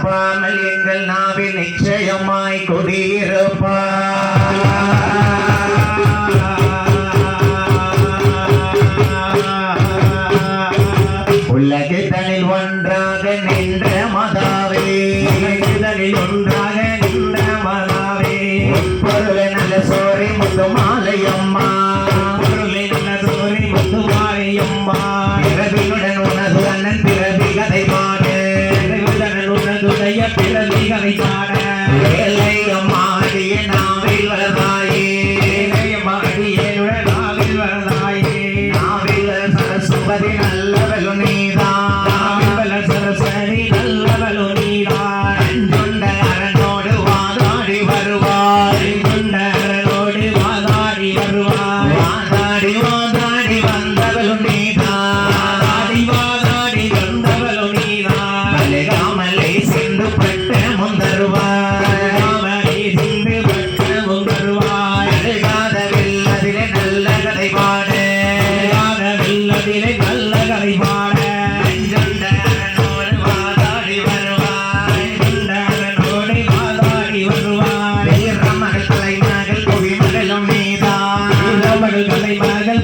தப்பாமல் எங்கள் நாவில் நிச்சயமாய் குடியிருப்பா உலகத்தனில் ஒன்றாக நின்ற மதாவே. உலகத்தனில் ஒன்றாக நின்ற மதாவே. பொருளை நல்ல சரஸ்வதி நல்லவளு நீதான். நாவிபல சரஸ்வதி நல்லவளு நீதான். அஞ்சுண்ட அரனோடு வாதாடி வருவாய். கொண்டரோடு வாதாடி வருவாய். வாதாடி வாதாடி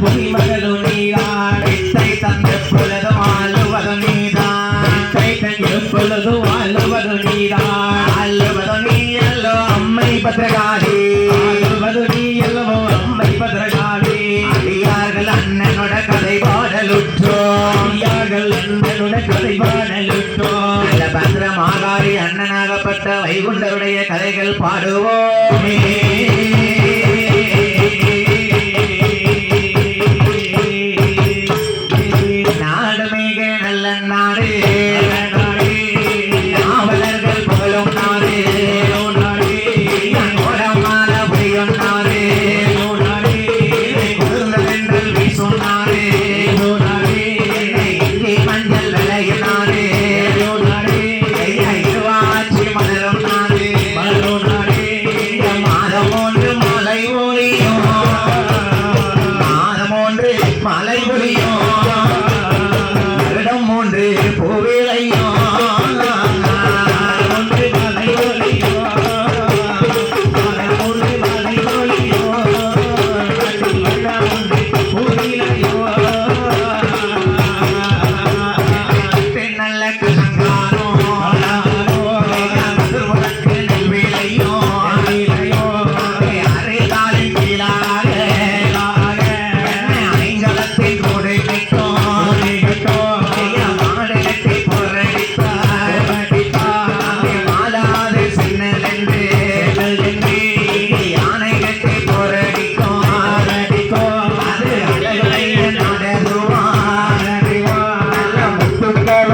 மகள் நீதான் வித்தை தந்த புலதும் ஆளுவதும் நீதான் கைத்தன் எப்பொழுது வாழ்வது நீதான் ஆளுவதும் நீ அல்லோ அம்மை பத்திரகாளி வாழ்வது நீ அல்லவோ அம்மை பத்திரகாளி அடியார்கள் அண்ணனோட கதை பாடலுற்றோம் கதை பத்திரமாகாரி அண்ணனாகப்பட்ட வைகுண்டருடைய கதைகள் பாடுவோமே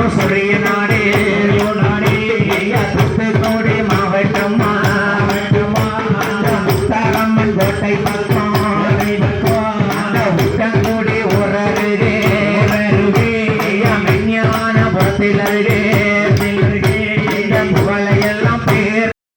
Então, sabem,